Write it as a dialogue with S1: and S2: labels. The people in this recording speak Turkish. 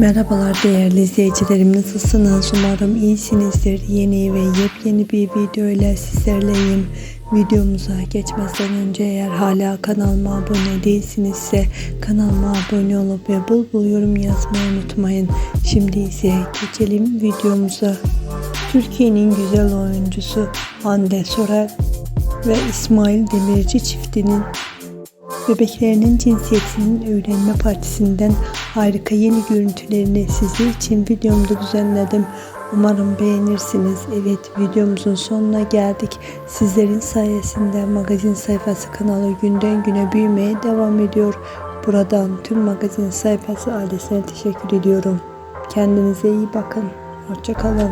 S1: Merhabalar değerli izleyicilerim nasılsınız? Umarım iyisinizdir. Yeni ve yepyeni bir video ile sizlerleyim. Videomuza geçmeden önce eğer hala kanalıma abone değilsinizse kanalıma abone olup ve bul bul yorum yazmayı unutmayın. Şimdi ise geçelim videomuza. Türkiye'nin güzel oyuncusu Hande Sorer ve İsmail Demirci çiftinin Bebeklerinin cinsiyetinin öğrenme partisinden harika yeni görüntülerini sizler için videomda düzenledim. Umarım beğenirsiniz. Evet videomuzun sonuna geldik. Sizlerin sayesinde magazin sayfası kanalı günden güne büyümeye devam ediyor. Buradan tüm magazin sayfası ailesine teşekkür ediyorum. Kendinize iyi bakın. Hoşçakalın.